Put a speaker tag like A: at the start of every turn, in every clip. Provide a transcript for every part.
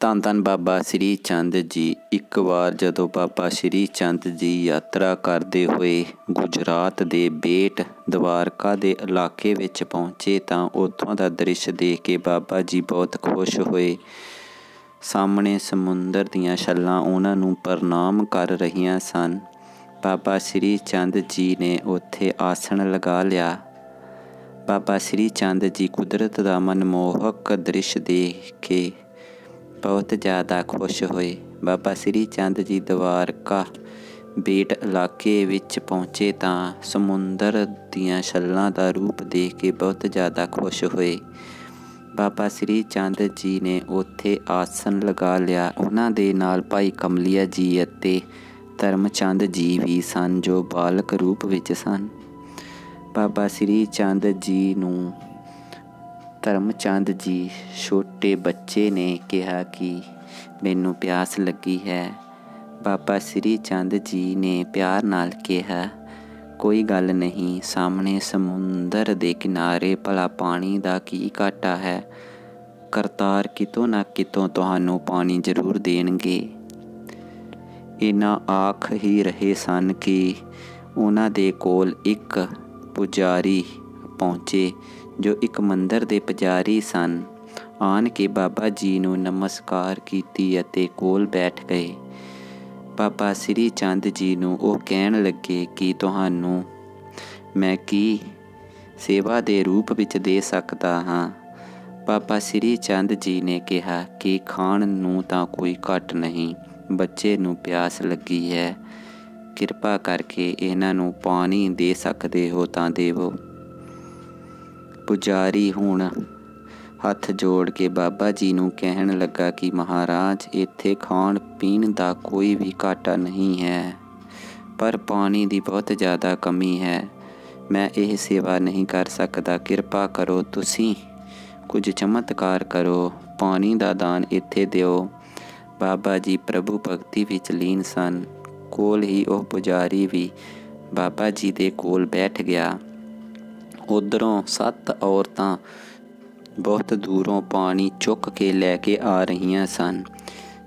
A: ਧੰਨ ਧੰਨ ਬਾਬਾ ਸ੍ਰੀ ਚੰਦ ਜੀ। ਇੱਕ ਵਾਰ ਜਦੋਂ ਬਾਬਾ ਸ੍ਰੀ ਚੰਦ ਜੀ ਯਾਤਰਾ ਕਰਦੇ ਹੋਏ ਗੁਜਰਾਤ ਦੇ ਬੇਟ ਦਵਾਰਕਾ ਦੇ ਇਲਾਕੇ ਵਿੱਚ ਪਹੁੰਚੇ ਤਾਂ ਉੱਥੋਂ ਦਾ ਦ੍ਰਿਸ਼ ਦੇਖ ਕੇ ਬਾਬਾ ਜੀ ਬਹੁਤ ਖੁਸ਼ ਹੋਏ। ਸਾਹਮਣੇ ਸਮੁੰਦਰ ਦੀਆਂ ਛੱਲਾਂ ਉਹਨਾਂ ਨੂੰ ਪ੍ਰਣਾਮ ਕਰ ਰਹੀਆਂ ਸਨ। ਬਾਬਾ ਸ੍ਰੀ ਚੰਦ ਜੀ ਨੇ ਉੱਥੇ ਆਸਣ ਲਗਾ ਲਿਆ। ਬਾਬਾ ਸ੍ਰੀ ਚੰਦ ਜੀ ਕੁਦਰਤ ਦਾ ਮਨਮੋਹਕ ਦ੍ਰਿਸ਼ ਦੇਖ ਕੇ ਬਹੁਤ ਜ਼ਿਆਦਾ ਖੁਸ਼ ਹੋਏ। ਬਾਬਾ ਸ੍ਰੀ ਚੰਦ ਜੀ ਦਵਾਰਕਾ ਬੇਟ ਇਲਾਕੇ ਵਿੱਚ ਪਹੁੰਚੇ ਤਾਂ ਸਮੁੰਦਰ ਦੀਆਂ ਛੱਲਾਂ ਦਾ ਰੂਪ ਦੇਖ ਕੇ ਬਹੁਤ ਜ਼ਿਆਦਾ ਖੁਸ਼ ਹੋਏ। ਬਾਬਾ ਸ੍ਰੀ ਚੰਦ ਜੀ ਨੇ ਉੱਥੇ ਆਸਣ ਲਗਾ ਲਿਆ। ਉਹਨਾਂ ਦੇ ਨਾਲ ਭਾਈ ਕਮਲੀਆ ਜੀ ਅਤੇ ਧਰਮਚੰਦ ਜੀ ਵੀ ਸਨ ਜੋ ਬਾਲਕ ਰੂਪ ਵਿੱਚ ਸਨ। ਬਾਬਾ ਸ੍ਰੀ ਚੰਦ ਜੀ ਨੂੰ ਧਰਮਚੰਦ ਜੀ ਛੋਟੇ ਬੱਚੇ ਨੇ ਕਿਹਾ ਕਿ ਮੈਨੂੰ ਪਿਆਸ ਲੱਗੀ ਹੈ। ਬਾਬਾ ਸ੍ਰੀ ਚੰਦ ਜੀ ਨੇ ਪਿਆਰ ਨਾਲ ਕਿਹਾ, ਕੋਈ ਗੱਲ ਨਹੀਂ, ਸਾਹਮਣੇ ਸਮੁੰਦਰ ਦੇ ਕਿਨਾਰੇ ਭਲਾ ਪਾਣੀ ਦਾ ਕੀ ਘਾਟਾ ਹੈ? ਕਰਤਾਰ ਕਿਤੋਂ ਨਾ ਕਿਤੋਂ ਤੁਹਾਨੂੰ ਪਾਣੀ ਜ਼ਰੂਰ ਦੇਣਗੇ। ਇਹਨਾਂ ਆਖ ਹੀ ਰਹੇ ਸਨ ਕਿ ਉਹਨਾਂ ਦੇ ਕੋਲ ਇੱਕ ਪੁਜਾਰੀ ਪਹੁੰਚੇ, ਜੋ ਇੱਕ ਮੰਦਰ ਦੇ ਪੁਜਾਰੀ ਸਨ। ਆਣ ਕੇ ਬਾਬਾ ਜੀ ਨੂੰ ਨਮਸਕਾਰ ਕੀਤੀ ਅਤੇ ਕੋਲ ਬੈਠ ਗਏ। ਬਾਬਾ ਸ੍ਰੀ ਚੰਦ ਜੀ ਨੂੰ ਉਹ ਕਹਿਣ ਲੱਗੇ ਕਿ ਤੁਹਾਨੂੰ ਮੈਂ ਕੀ ਸੇਵਾ ਦੇ ਰੂਪ ਵਿੱਚ ਦੇ ਸਕਦਾ ਹਾਂ? ਬਾਬਾ ਸ੍ਰੀ ਚੰਦ ਜੀ ਨੇ ਕਿਹਾ, ਕਿ ਖਾਣ ਨੂੰ ਤਾਂ ਕੋਈ ਘਟ ਨਹੀਂ, ਬੱਚੇ ਨੂੰ ਪਿਆਸ ਲੱਗੀ ਹੈ। ਕਿਰਪਾ ਕਰਕੇ ਇਹਨਾਂ ਨੂੰ ਪਾਣੀ ਦੇ ਸਕਦੇ ਹੋ ਤਾਂ ਦੇਵੋ। ਪੁਜਾਰੀ ਹੁਣ ਹੱਥ ਜੋੜ ਕੇ ਬਾਬਾ ਜੀ ਨੂੰ ਕਹਿਣ ਲੱਗਾ ਕਿ ਮਹਾਰਾਜ, ਇੱਥੇ ਖਾਣ ਪੀਣ ਦਾ ਕੋਈ ਵੀ ਘਾਟਾ ਨਹੀਂ ਹੈ, ਪਰ ਪਾਣੀ ਦੀ ਬਹੁਤ ਜ਼ਿਆਦਾ ਕਮੀ ਹੈ। ਮੈਂ ਇਹ ਸੇਵਾ ਨਹੀਂ ਕਰ ਸਕਦਾ। ਕਿਰਪਾ ਕਰੋ ਤੁਸੀਂ ਕੁਝ ਚਮਤਕਾਰ ਕਰੋ। ਪਾਣੀ ਦਾ ਦਾਨ ਇੱਥੇ ਦਿਓ। ਬਾਬਾ ਜੀ ਪ੍ਰਭੂ ਭਗਤੀ ਵਿੱਚ ਲੀਨ ਸਨ। ਕੋਲ ਹੀ ਉਹ ਪੁਜਾਰੀ ਵੀ ਬਾਬਾ ਜੀ ਦੇ ਕੋਲ ਬੈਠ ਗਿਆ। ਉਧਰੋਂ ਸੱਤ ਔਰਤਾਂ ਬਹੁਤ ਦੂਰੋਂ ਪਾਣੀ ਚੁੱਕ ਕੇ ਲੈ ਕੇ ਆ ਰਹੀਆਂ ਸਨ।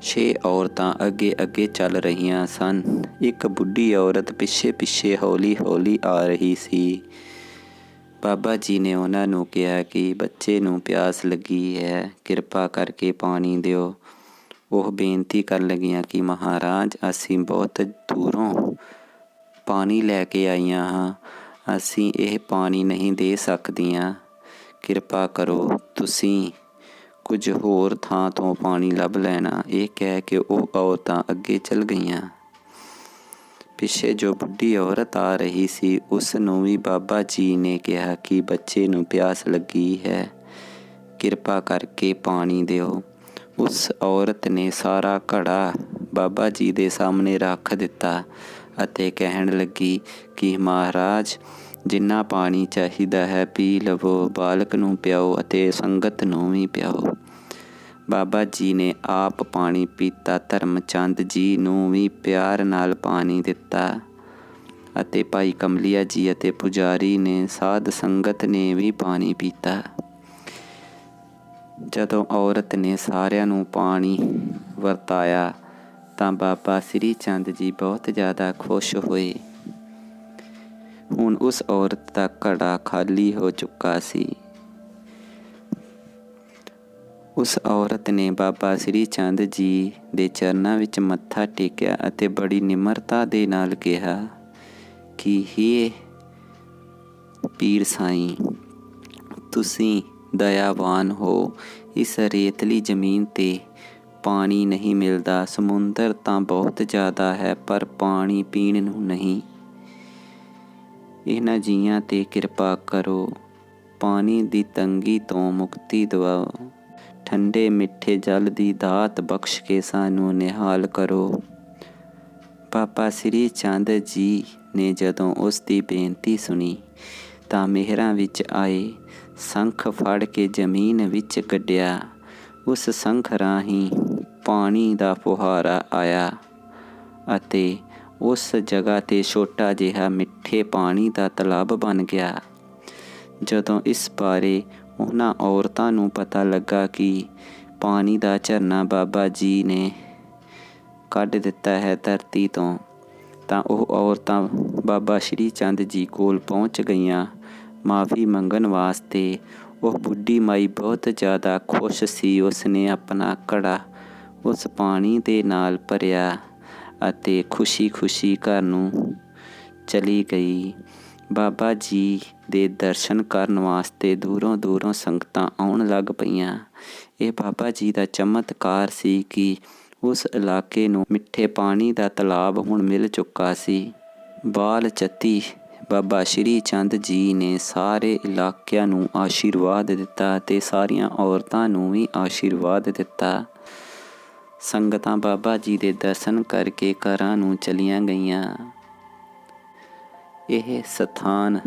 A: ਛੇ ਔਰਤਾਂ ਅੱਗੇ ਅੱਗੇ ਚੱਲ ਰਹੀਆਂ ਸਨ। ਇੱਕ ਬੁੱਢੀ ਔਰਤ ਪਿੱਛੇ ਪਿੱਛੇ ਹੌਲੀ ਹੌਲੀ ਆ ਰਹੀ ਸੀ। ਬਾਬਾ ਜੀ ਨੇ ਉਹਨਾਂ ਨੂੰ ਕਿਹਾ ਕਿ ਬੱਚੇ ਨੂੰ ਪਿਆਸ ਲੱਗੀ ਹੈ, ਕਿਰਪਾ ਕਰਕੇ ਪਾਣੀ ਦਿਓ। ਉਹ ਬੇਨਤੀ ਕਰਨ ਲੱਗੀਆਂ ਕਿ ਮਹਾਰਾਜ, ਅਸੀਂ ਬਹੁਤ ਦੂਰੋਂ ਪਾਣੀ ਲੈ ਕੇ ਆਈਆਂ ਹਾਂ। ਅਸੀਂ ਇਹ ਪਾਣੀ ਨਹੀਂ ਦੇ ਸਕਦੀਆਂ। ਕਿਰਪਾ ਕਰੋ, ਤੁਸੀਂ ਕੁਝ ਹੋਰ ਥਾਂ ਤੋਂ ਪਾਣੀ ਲੱਭ ਲੈਣਾ। ਇਹ ਕਹਿ ਕੇ ਉਹ ਔਰਤਾਂ ਅੱਗੇ ਚਲ ਗਈਆਂ। ਪਿੱਛੇ ਜੋ ਬੁੱਢੀ ਔਰਤ ਆ ਰਹੀ ਸੀ, ਉਸ ਨੂੰ ਵੀ ਬਾਬਾ ਜੀ ਨੇ ਕਿਹਾ ਕਿ ਬੱਚੇ ਨੂੰ ਪਿਆਸ ਲੱਗੀ ਹੈ, ਕਿਰਪਾ ਕਰਕੇ ਪਾਣੀ ਦਿਓ। ਉਸ ਔਰਤ ਨੇ ਸਾਰਾ ਘੜਾ ਬਾਬਾ ਜੀ ਦੇ ਸਾਹਮਣੇ ਰੱਖ ਦਿੱਤਾ। ਅਤੇ ਕਹਿਣ ਲੱਗੀ ਕਿ ਮਹਾਰਾਜ, ਜਿੰਨਾ ਪਾਣੀ ਚਾਹੀਦਾ ਹੈ, ਪੀ ਲਵੋ, ਬਾਲਕ ਨੂੰ ਪਿਆਓ ਅਤੇ ਸੰਗਤ ਨੂੰ ਵੀ ਪਿਆਓ। ਬਾਬਾ ਜੀ ਨੇ ਆਪ ਪਾਣੀ ਪੀਤਾ, ਧਰਮਚੰਦ ਜੀ ਨੂੰ ਵੀ ਪਿਆਰ ਨਾਲ ਪਾਣੀ ਦਿੱਤਾ ਅਤੇ ਭਾਈ ਕਮਲੀਆ ਜੀ ਅਤੇ ਪੁਜਾਰੀ ਨੇ, ਸਾਧ ਸੰਗਤ ਨੇ ਵੀ ਪਾਣੀ ਪੀਤਾ। ਜਦੋਂ ਔਰਤ ਨੇ ਸਾਰਿਆਂ ਨੂੰ ਪਾਣੀ ਵਰਤਾਇਆ ਤਾਂ ਬਾਬਾ ਸ੍ਰੀ ਚੰਦ ਜੀ ਬਹੁਤ ਜ਼ਿਆਦਾ ਖੁਸ਼ ਹੋਏ। ਹੁਣ ਉਸ ਔਰਤ ਦਾ ਘੜਾ ਖਾਲੀ ਹੋ ਚੁੱਕਾ ਸੀ। ਉਸ ਔਰਤ ਨੇ ਬਾਬਾ ਸ੍ਰੀ ਚੰਦ ਜੀ ਦੇ ਚਰਨਾਂ ਵਿੱਚ ਮੱਥਾ ਟੇਕਿਆ ਅਤੇ ਬੜੀ ਨਿਮਰਤਾ ਦੇ ਨਾਲ ਕਿਹਾ ਕਿ, ਹੇ ਪੀਰ ਸਾਈਂ, ਤੁਸੀਂ ਦਇਆਵਾਨ ਹੋ। ਇਸ ਰੇਤਲੀ ਜ਼ਮੀਨ ਤੇ ਪਾਣੀ ਨਹੀਂ ਮਿਲਦਾ। ਸਮੁੰਦਰ ਤਾਂ ਬਹੁਤ ਜ਼ਿਆਦਾ ਹੈ, ਪਰ ਪਾਣੀ ਪੀਣ ਨੂੰ ਨਹੀਂ। ਇਹਨਾਂ ਜੀਆਂ ਤੇ ਕਿਰਪਾ ਕਰੋ। ਪਾਣੀ ਦੀ ਤੰਗੀ ਤੋਂ ਮੁਕਤੀ ਦਿਵਾਓ। ਠੰਡੇ ਮਿੱਠੇ ਜਲ ਦੀ ਦਾਤ ਬਖਸ਼ ਕੇ ਸਾਨੂੰ ਨਿਹਾਲ ਕਰੋ। ਪਾਪਾ ਸ੍ਰੀ ਚੰਦ ਜੀ ਨੇ ਜਦੋਂ ਉਸ ਦੀ ਬੇਨਤੀ ਸੁਣੀ, ਤਾਂ ਮਿਹਰਾਂ ਵਿੱਚ ਆਏ, ਸੰਖ ਫੜ ਕੇ ਜ਼ਮੀਨ ਵਿੱਚ ਕੱਢਿਆ। ਉਸ ਸੰਖ ਰਾਹੀਂ ਪਾਣੀ ਦਾ ਫੁਹਾਰਾ ਆਇਆ ਅਤੇ ਉਸ ਜਗ੍ਹਾ ਤੇ ਛੋਟਾ ਜਿਹਾ ਮਿੱਠੇ ਪਾਣੀ ਦਾ ਤਲਾਬ ਬਣ ਗਿਆ। ਜਦੋਂ ਇਸ ਬਾਰੇ ਉਹਨਾਂ ਔਰਤਾਂ ਨੂੰ ਪਤਾ ਲੱਗਾ ਕਿ ਪਾਣੀ ਦਾ ਝਰਨਾ ਬਾਬਾ ਜੀ ਨੇ ਕੱਢ ਦਿੱਤਾ ਹੈ ਧਰਤੀ ਤੋਂ, ਤਾਂ ਉਹ ਔਰਤਾਂ ਬਾਬਾ ਸ਼੍ਰੀ ਚੰਦ ਜੀ ਕੋਲ ਪਹੁੰਚ ਗਈਆਂ। ਮਾਫੀ ਮੰਗਣ ਵਾਸਤੇ ਉਹ ਬੁੱਢੀ ਮਾਈ ਬਹੁਤ ਜ਼ਿਆਦਾ ਖੁਸ਼ ਸੀ। ਉਸਨੇ ਆਪਣਾ ਘੜਾ ਉਸ ਪਾਣੀ ਦੇ ਨਾਲ ਭਰਿਆ ਅਤੇ ਖੁਸ਼ੀ-ਖੁਸ਼ੀ ਘਰ ਨੂੰ ਚਲੀ ਗਈ। ਬਾਬਾ ਜੀ ਦੇ ਦਰਸ਼ਨ ਕਰਨ ਵਾਸਤੇ ਦੂਰੋਂ ਦੂਰੋਂ ਸੰਗਤਾਂ ਆਉਣ ਲੱਗ ਪਈਆਂ। ਇਹ ਬਾਬਾ ਜੀ ਦਾ ਚਮਤਕਾਰ ਸੀ ਕਿ ਉਸ ਇਲਾਕੇ ਨੂੰ ਮਿੱਠੇ ਪਾਣੀ ਦਾ ਤਲਾਬ ਹੁਣ ਮਿਲ ਚੁੱਕਾ ਸੀ। ਬਾਲ ਚੱਤੀ ਬਾਬਾ ਸ਼੍ਰੀ ਚੰਦ ਜੀ ਨੇ ਸਾਰੇ ਇਲਾਕਿਆਂ ਨੂੰ ਆਸ਼ੀਰਵਾਦ ਦਿੱਤਾ ਤੇ ਸਾਰੀਆਂ ਔਰਤਾਂ ਨੂੰ ਵੀ ਆਸ਼ੀਰਵਾਦ ਦਿੱਤਾ। ਸੰਗਤਾਂ ਬਾਬਾ ਜੀ ਦੇ ਦਰਸ਼ਨ ਕਰਕੇ ਘਰਾਂ ਨੂੰ ਚਲੀਆਂ ਗਈਆਂ। ਇਹ ਸਥਾਨ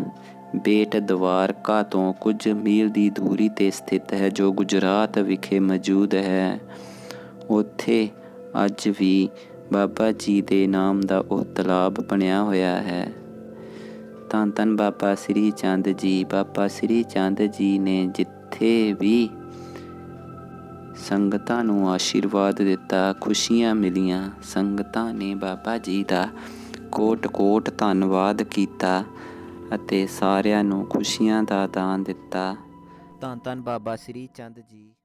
A: ਬੇਟ ਦਵਾਰਕਾ ਤੋਂ ਕੁਝ ਮੀਲ ਦੀ ਦੂਰੀ ਤੇ ਸਥਿਤ ਹੈ, ਜੋ ਗੁਜਰਾਤ ਵਿਖੇ ਮੌਜੂਦ ਹੈ। ਉੱਥੇ ਅੱਜ ਵੀ ਬਾਬਾ ਜੀ ਦੇ ਨਾਮ ਦਾ ਉਹ ਤਲਾਬ ਬਣਿਆ ਹੋਇਆ ਹੈ। ਤਾਂ ਤਨ ਬਾਬਾ ਸ੍ਰੀ ਚੰਦ ਜੀ। ਬਾਬਾ ਸ੍ਰੀ ਚੰਦ ਜੀ ਨੇ ਜਿੱਥੇ ਵੀ ਸੰਗਤਾਂ ਨੂੰ ਆਸ਼ੀਰਵਾਦ ਦਿੱਤਾ, ਖੁਸ਼ੀਆਂ ਮਿਲੀਆਂ, ਸੰਗਤਾਂ ਨੇ ਬਾਬਾ ਜੀ ਦਾ ਕੋਟ-ਕੋਟ ਧੰਨਵਾਦ ਕੀਤਾ ਅਤੇ ਸਾਰਿਆਂ ਨੂੰ ਖੁਸ਼ੀਆਂ ਦਾ ਦਾਨ ਦਿੱਤਾ।
B: ਧੰਨ ਧੰਨ ਬਾਬਾ ਸ੍ਰੀ ਚੰਦ ਜੀ।